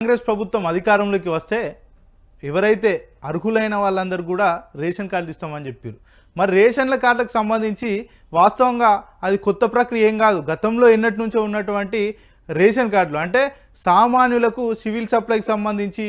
కాంగ్రెస్ ప్రభుత్వం అధికారంలోకి వస్తే ఎవరైతే అర్హులైన వాళ్ళందరూ కూడా రేషన్ కార్డులు ఇస్తామని చెప్పారు మరి రేషన్ల కార్డులకు సంబంధించి వాస్తవంగా అది కొత్త ప్రక్రియ ఏం కాదు. గతంలో ఎన్నటి నుంచో ఉన్నటువంటి రేషన్ కార్డులు. అంటే సామాన్యులకు సివిల్ సప్లైకి సంబంధించి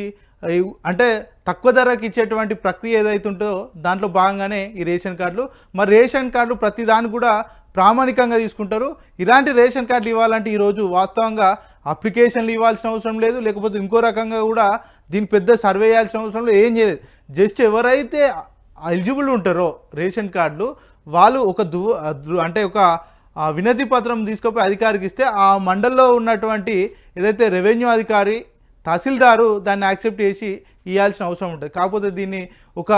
అంటే తక్కువ ధరకి ఇచ్చేటువంటి ప్రక్రియ ఏదైతే ఉంటుందో దాంట్లో భాగంగానే ఈ రేషన్ కార్డులు. మరి రేషన్ కార్డులు ప్రతిదాని కూడా ప్రామాణికంగా తీసుకుంటారు. ఇలాంటి రేషన్ కార్డులు ఇవ్వాలంటే ఈరోజు వాస్తవంగా అప్లికేషన్లు ఇవ్వాల్సిన అవసరం లేదు. లేకపోతే ఇంకో రకంగా కూడా దీనికి పెద్ద సర్వే చేయాల్సిన అవసరం లేదు. ఏం చేయలేదు. జస్ట్ ఎవరైతే ఎలిజిబుల్ ఉంటారో రేషన్ కార్డులు వాళ్ళు ఒక దు అంటే ఒక వినతి పత్రం తీసుకుపోయి అధికారికి ఇస్తే ఆ మండల్లో ఉన్నటువంటి ఏదైతే రెవెన్యూ అధికారి తహసీల్దారు దాన్ని యాక్సెప్ట్ చేసి ఇవ్వాల్సిన అవసరం ఉంటుంది. కాకపోతే దీన్ని ఒక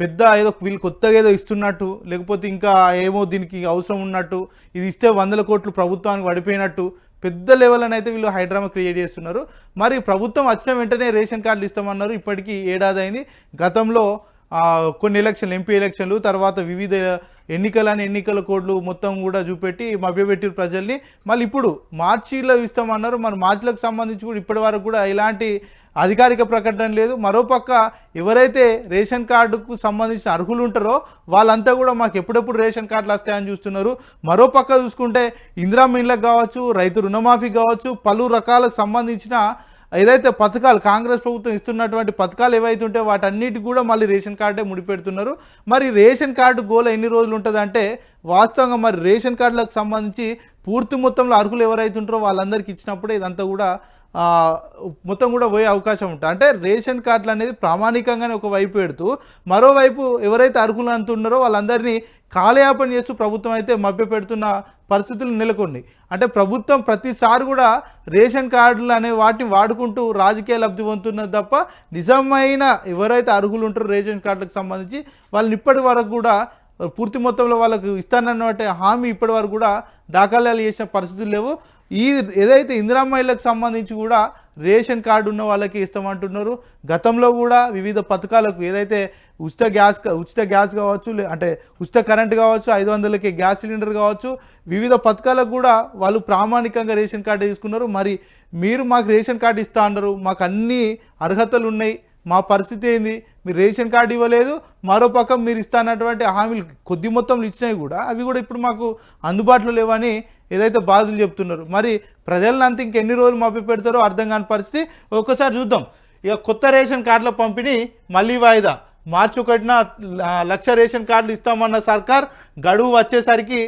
పెద్ద ఏదో వీళ్ళు కొత్తగా ఏదో ఇస్తున్నట్టు లేకపోతే ఇంకా ఏమో దీనికి అవసరం ఉన్నట్టు ఇది ఇస్తే వందల కోట్లు ప్రభుత్వానికి పడిపోయినట్టు పెద్ద లెవెల్ అని అయితే వీళ్ళు హైడ్రామా క్రియేట్ చేస్తున్నారు. మరి ప్రభుత్వం వచ్చిన వెంటనే రేషన్ కార్డులు ఇస్తామన్నారు. ఇప్పటికీ ఏడాది అయింది. గతంలో కొన్ని ఎలక్షన్లు ఎంపీ ఎలక్షన్లు తర్వాత వివిధ ఎన్నికలని ఎన్నికల కోడ్లు మొత్తం కూడా చూపెట్టి మభ్యపెట్టిరు ప్రజల్ని. మళ్ళీ ఇప్పుడు మార్చిలో ఇస్తామన్నారు. మరి మార్చిలకు సంబంధించి కూడా ఇప్పటి వరకు కూడా ఇలాంటి అధికారిక ప్రకటన లేదు. మరోపక్క ఎవరైతే రేషన్ కార్డుకు సంబంధించిన అర్హులు ఉంటారో వాళ్ళంతా కూడా మాకు ఎప్పుడెప్పుడు రేషన్ కార్డులు వస్తాయని చూస్తున్నారు. మరోపక్క చూసుకుంటే ఇందిరా మిన్లకు కావచ్చు రైతు రుణమాఫీ కావచ్చు పలు రకాలకు సంబంధించిన ఏదైతే పథకాలు కాంగ్రెస్ ప్రభుత్వం ఇస్తున్నటువంటి పథకాలు ఏవైతే ఉంటే వాటన్నిటి కూడా మళ్ళీ రేషన్ కార్డే ముడిపెడుతున్నారు. మరి రేషన్ కార్డు గోల ఎన్ని రోజులు ఉంటుందంటే వాస్తవంగా మరి రేషన్ కార్డులకు సంబంధించి పూర్తి మొత్తంలో అర్హులు ఎవరైతే ఉంటారో వాళ్ళందరికీ ఇచ్చినప్పుడే ఇదంతా కూడా మొత్తం కూడా పోయే అవకాశం ఉంటుంది అంటే రేషన్ కార్డులు అనేది ప్రామాణికంగానే ఒక వైపు పెడుతూ మరోవైపు ఎవరైతే అర్హులు అంటున్నారో వాళ్ళందరినీ కాలయాపన చేస్తూ ప్రభుత్వం అయితే మభ్య పెడుతున్న పరిస్థితులు నెలకొన్నాయి. అంటే ప్రభుత్వం ప్రతిసారి కూడా రేషన్ కార్డులు అనే వాటిని వాడుకుంటూ రాజకీయ లబ్ధి పొందుతున్నది తప్ప నిజమైన ఎవరైతే అర్హులు ఉంటారో రేషన్ కార్డులకు సంబంధించి వాళ్ళని ఇప్పటి వరకు కూడా పూర్తి మొత్తంలో వాళ్ళకు ఇస్తానన్నట్టే హామీ ఇప్పటి వరకు కూడా దాఖలాలు చేసిన పరిస్థితులు లేవు. ఈ ఏదైతే ఇందిరామ్మాయిలకు సంబంధించి కూడా రేషన్ కార్డు ఉన్న వాళ్ళకి ఇస్తామంటున్నారు. గతంలో కూడా వివిధ పథకాలకు ఏదైతే ఉచిత గ్యాస్ ఉచిత గ్యాస్ కావచ్చు లే- అంటే ఉచిత కరెంట్ కావచ్చు ఐదు వందలకి గ్యాస్ సిలిండర్ కావచ్చు వివిధ పథకాలకు కూడా వాళ్ళు ప్రామాణికంగా రేషన్ కార్డు తీసుకున్నారు. మరి మీరు మాకు రేషన్ కార్డు ఇస్తా అన్నారు. మాకు అన్ని అర్హతలు ఉన్నాయి. మా పరిస్థితి ఏంది? మీరు రేషన్ కార్డు ఇవ్వలేదు మరో పక్క మీరు ఇస్తానటువంటి హామీలు కొద్ది మొత్తంలో ఇచ్చినవి కూడా అవి కూడా ఇప్పుడు మాకు అందుబాటులో లేవని ఏదైతే బాధలు చెప్తున్నారు. మరి ప్రజలను అంత ఇంకెన్ని రోజులు మభ్య పెడతారో అర్థం కాని పరిస్థితి. ఒక్కసారి చూద్దాం. ఇక కొత్త రేషన్ కార్డుల పంపిణీ మళ్ళీ వాయిదా. మార్చి ఒకటిన లక్ష రేషన్ కార్డులు ఇస్తామన్న సర్కార్ గడువు వచ్చేసరికి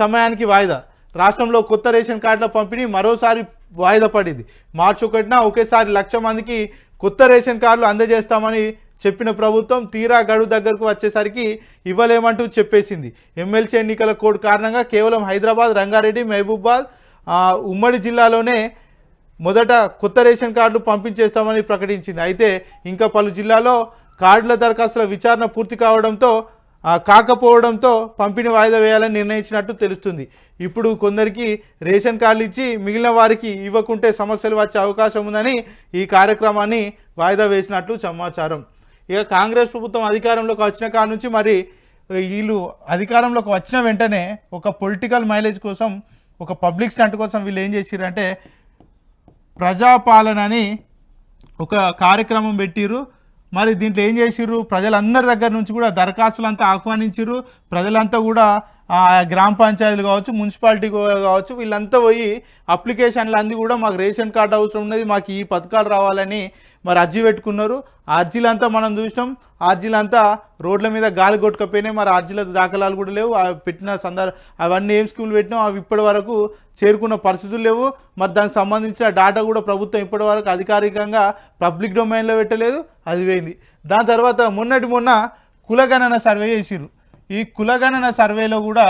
సమయానికి వాయిదా. రాష్ట్రంలో కొత్త రేషన్ కార్డుల పంపిణీ మరోసారి వాయిదా పడింది. మార్చి ఒకటిన ఒకేసారి లక్ష మందికి కొత్త రేషన్ కార్డులు అందజేస్తామని చెప్పిన ప్రభుత్వం తీరా గడువు దగ్గరకు వచ్చేసరికి ఇవ్వలేమంటూ చెప్పేసింది. ఎమ్మెల్సీ ఎన్నికల కోడ్ కారణంగా కేవలం హైదరాబాద్ రంగారెడ్డి మహబూబాద్ ఉమ్మడి జిల్లాలోనే మొదట కొత్త రేషన్ కార్డులు పంపించేస్తామని ప్రకటించింది. అయితే ఇంకా పలు జిల్లాలో కార్డుల దరఖాస్తుల విచారణ పూర్తి కావడంతో కాకపోవడంతో పంపిణీ వాయిదా వేయాలని నిర్ణయించినట్టు తెలుస్తుంది. ఇప్పుడు కొందరికి రేషన్ కార్డులు ఇచ్చి మిగిలిన వారికి ఇవ్వకుంటే సమస్యలు వచ్చే అవకాశం ఉందని ఈ కార్యక్రమాన్ని వాయిదా వేసినట్లు సమాచారం. ఇక కాంగ్రెస్ ప్రభుత్వం అధికారంలోకి వచ్చిన కాడ నుంచి మరి వీళ్ళు అధికారంలోకి వచ్చిన వెంటనే ఒక పొలిటికల్ మైలేజ్ కోసం ఒక పబ్లిక్ స్టంట్ కోసం వీళ్ళు ఏం చేసిరంటే ప్రజాపాలన అని ఒక కార్యక్రమం పెట్టిరు మరి దీంట్లో ఏం చేసిర్రు? ప్రజలందరి దగ్గర నుంచి కూడా దరఖాస్తులంతా ఆహ్వానించారు ప్రజలంతా కూడా గ్రామ పంచాయతీలు కావచ్చు మున్సిపాలిటీ కావచ్చు వీళ్ళంతా పోయి అప్లికేషన్లు అంది కూడా మాకు రేషన్ కార్డు అవసరం ఉన్నది మాకు ఈ పథకాలు రావాలని మరి అర్జీ పెట్టుకున్నారు. అర్జీలంతా మనం చూసినాం. అర్జీలంతా రోడ్ల మీద గాలి కొట్టుకపోయినాయి. మరి అర్జీల దాఖలాలు కూడా లేవు. పెట్టిన సందర్భ అవన్నీ ఏం స్కీములు పెట్టినాం? అవి ఇప్పటి వరకు చేరుకున్న పరిస్థితులు లేవు. మరి దానికి సంబంధించిన డేటా కూడా ప్రభుత్వం ఇప్పటి వరకు అధికారికంగా పబ్లిక్ డొమైన్లో పెట్టలేదు. అది పోయింది. దాని తర్వాత మొన్నటి మొన్న కులగణన సర్వే చేసిరు ఈ కులగణన సర్వేలో కూడా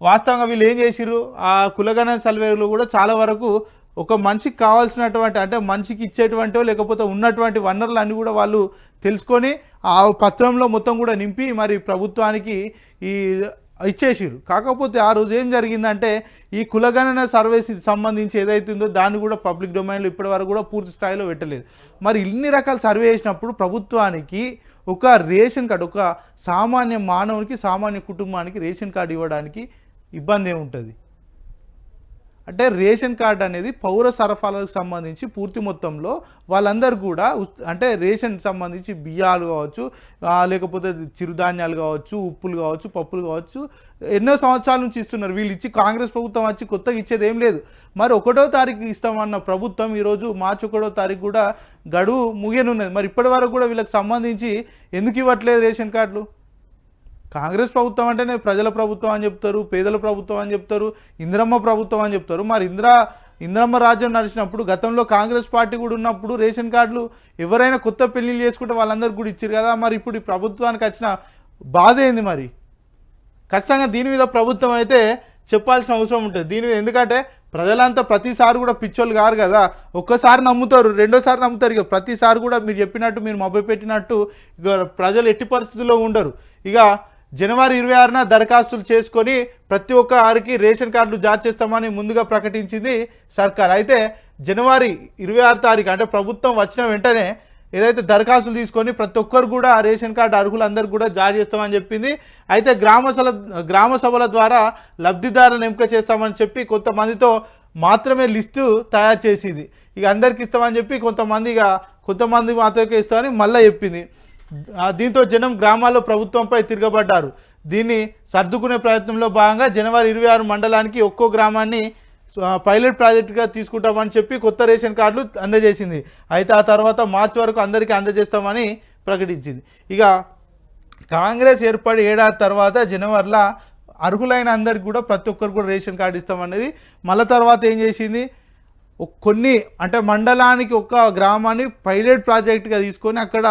వాస్తవంగా వీళ్ళు ఏం చేసిర్రు? ఆ కులగణన సర్వేలో కూడా చాలా వరకు ఒక మనిషికి కావాల్సినటువంటి అంటే మనిషికి ఇచ్చేటువంటివో లేకపోతే ఉన్నటువంటి వనరులు అన్నీ కూడా వాళ్ళు తెలుసుకొని ఆ పత్రంలో మొత్తం కూడా నింపి మరి ప్రభుత్వానికి ఈ ఇచ్చేసిరు కాకపోతే ఆ రోజు ఏం జరిగిందంటే ఈ కులగణన సర్వీస్ సంబంధించి ఏదైతుందో ఉందో దాన్ని కూడా పబ్లిక్ డొమైన్లో ఇప్పటి వరకు కూడా పూర్తి స్థాయిలో పెట్టలేదు. మరి ఇన్ని రకాల సర్వే చేసినప్పుడు ప్రభుత్వానికి ఒక రేషన్ కార్డు ఒక సామాన్య మానవునికి సామాన్య కుటుంబానికి రేషన్ కార్డు ఇవ్వడానికి ఇబ్బంది ఏముంటుంది? అంటే రేషన్ కార్డు అనేది పౌర సరఫరాలకు సంబంధించి పూర్తి మొత్తంలో వాళ్ళందరూ కూడా అంటే రేషన్ సంబంధించి బియ్యాలు కావచ్చు లేకపోతే చిరుధాన్యాలు కావచ్చు ఉప్పులు కావచ్చు పప్పులు కావచ్చు ఎన్నో సంవత్సరాల నుంచి ఇస్తున్నారు. వీళ్ళు ఇచ్చి కాంగ్రెస్ ప్రభుత్వం వచ్చి కొత్తగా ఇచ్చేది ఏం లేదు. మరి ఒకటో తారీఖు ఇస్తామన్న ప్రభుత్వం ఈరోజు మార్చి ఒకటో తారీఖు కూడా గడువు ముగియనున్నది. మరి ఇప్పటి వరకు కూడా వీళ్ళకి సంబంధించి ఎందుకు ఇవ్వట్లేదు రేషన్ కార్డులు? కాంగ్రెస్ ప్రభుత్వం అంటేనే ప్రజల ప్రభుత్వం అని చెప్తారు పేదల ప్రభుత్వం అని చెప్తారు ఇందిరమ్మ ప్రభుత్వం అని చెప్తారు. మరి ఇందిరా ఇందిరమ్మ రాజ్యం నడిచినప్పుడు గతంలో కాంగ్రెస్ పార్టీ కూడా ఉన్నప్పుడు రేషన్ కార్డులు ఎవరైనా కొత్త పెళ్ళిళ్ళు చేసుకుంటే వాళ్ళందరికీ కూడా ఇచ్చారు కదా. మరి ఇప్పుడు ఈ ప్రభుత్వానికి వచ్చిన బాధ ఏంది మరి? ఖచ్చితంగా దీని మీద ప్రభుత్వం అయితే చెప్పాల్సిన అవసరం ఉంటుంది. దీని మీద ఎందుకంటే ప్రజలంతా ప్రతిసారి కూడా పిచ్చోళ్ళు కారు కదా. ఒక్కసారి నమ్ముతారు రెండోసారి నమ్ముతారు. ఇక ప్రతిసారి కూడా మీరు చెప్పినట్టు మీరు మభ్య పెట్టినట్టు ఇక ప్రజలు ఎట్టి పరిస్థితుల్లో ఉండరు. ఇక జనవరి ఇరవై ఆరున దరఖాస్తులు చేసుకొని ప్రతి ఒక్క వారికి రేషన్ కార్డులు జారీ చేస్తామని ముందుగా ప్రకటించింది సర్కార్. అయితే జనవరి ఇరవై ఆరు తారీఖు అంటే ప్రభుత్వం వచ్చిన వెంటనే ఏదైతే దరఖాస్తులు తీసుకొని ప్రతి ఒక్కరు కూడా ఆ రేషన్ కార్డు అర్హులందరూ కూడా జారీ చేస్తామని చెప్పింది. అయితే గ్రామ సభ గ్రామ సభల ద్వారా లబ్ధిదారులను ఎంపిక చేస్తామని చెప్పి కొంతమందితో మాత్రమే లిస్టు తయారు చేసింది. ఇక అందరికి ఇస్తామని చెప్పి కొంతమంది ఇక కొంతమంది మాత్రమే ఇస్తామని మళ్ళీ చెప్పింది. దీంతో జనం గ్రామాల్లో ప్రభుత్వంపై తిరగబడ్డారు. దీన్ని సర్దుకునే ప్రయత్నంలో భాగంగా జనవరి ఇరవై ఆరు మండలానికి ఒక్కో గ్రామాన్ని పైలట్ ప్రాజెక్టుగా తీసుకుంటామని చెప్పి కొత్త రేషన్ కార్డులు అందజేసింది. అయితే ఆ తర్వాత మార్చి వరకు అందరికీ అందజేస్తామని ప్రకటించింది. ఇక కాంగ్రెస్ ఏర్పడి ఏడాది తర్వాత జనవరిలో అర్హులైన అందరికి కూడా ప్రతి ఒక్కరు కూడా రేషన్ కార్డు ఇస్తామనేది మళ్ళీ తర్వాత ఏం చేసింది? కొన్ని అంటే మండలానికి ఒక గ్రామాన్ని పైలట్ ప్రాజెక్ట్గా తీసుకొని అక్కడ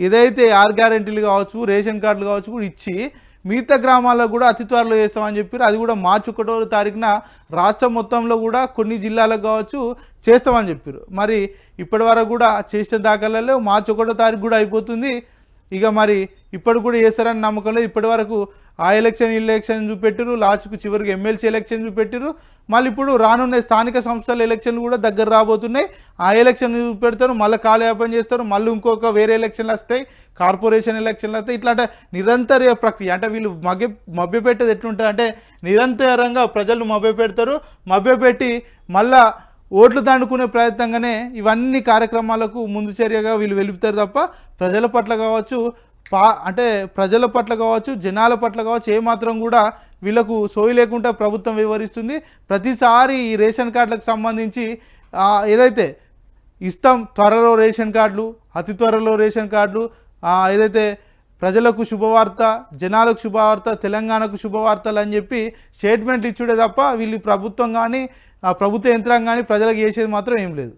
ఏదైతే ఆర్ గ్యారెంటీలు కావచ్చు రేషన్ కార్డులు కావచ్చు కూడా ఇచ్చి మిగతా గ్రామాల్లో కూడా అతి త్వరలో చేస్తామని చెప్పారు. అది కూడా మార్చి ఒకటో తారీఖున రాష్ట్రం మొత్తంలో కూడా కొన్ని జిల్లాలకు కావచ్చు చేస్తామని చెప్పారు. మరి ఇప్పటి వరకు కూడా చేసిన దాఖలలో మార్చి ఒకటో తారీఖు కూడా అయిపోతుంది. ఇక మరి ఇప్పుడు కూడా చేస్తారని నమ్మకంలో ఇప్పటి వరకు ఆ ఎలక్షన్ ఎలక్షన్ చూపెట్టారు లాస్ట్కు చివరికి ఎమ్మెల్సీ ఎలక్షన్ చూపెట్టారు మళ్ళీ ఇప్పుడు రానున్న స్థానిక సంస్థల ఎలక్షన్లు కూడా దగ్గర రాబోతున్నాయి. ఆ ఎలక్షన్ చూపెడతారు. మళ్ళీ కాలయాపన చేస్తారు. మళ్ళీ ఇంకొక వేరే ఎలక్షన్లు వస్తాయి. కార్పొరేషన్ ఎలక్షన్లు వస్తాయి. ఇట్లా అంటే నిరంతర ప్రక్రియ అంటే వీళ్ళు మభ్య మభ్యపెట్టేది ఎట్లుంటుంది అంటే నిరంతరంగా ప్రజలు మభ్యపెడతారు. మభ్యపెట్టి మళ్ళీ ఓట్లు దండుకునే ప్రయత్నంగానే ఇవన్నీ కార్యక్రమాలకు ముందు చర్యగా వీళ్ళు వెలుపుతారు తప్ప ప్రజల పట్ల కావచ్చు పా అంటే ప్రజల పట్ల కావచ్చు జనాల పట్ల కావచ్చు ఏమాత్రం కూడా వీళ్ళకు సోయి లేకుండా ప్రభుత్వం వివరిస్తుంది ప్రతిసారి ఈ రేషన్ కార్డులకు సంబంధించి ఏదైతే ఇస్తాం త్వరలో రేషన్ కార్డులు అతి త్వరలో రేషన్ కార్డులు ఏదైతే ప్రజలకు శుభవార్త జనాలకు శుభవార్త తెలంగాణకు శుభవార్తలు అని చెప్పి స్టేట్మెంట్లు ఇచ్చుడే తప్ప వీళ్ళు ప్రభుత్వం కానీ ప్రభుత్వ యంత్రం కానీ ప్రజలకు చేసేది మాత్రం ఏం లేదు.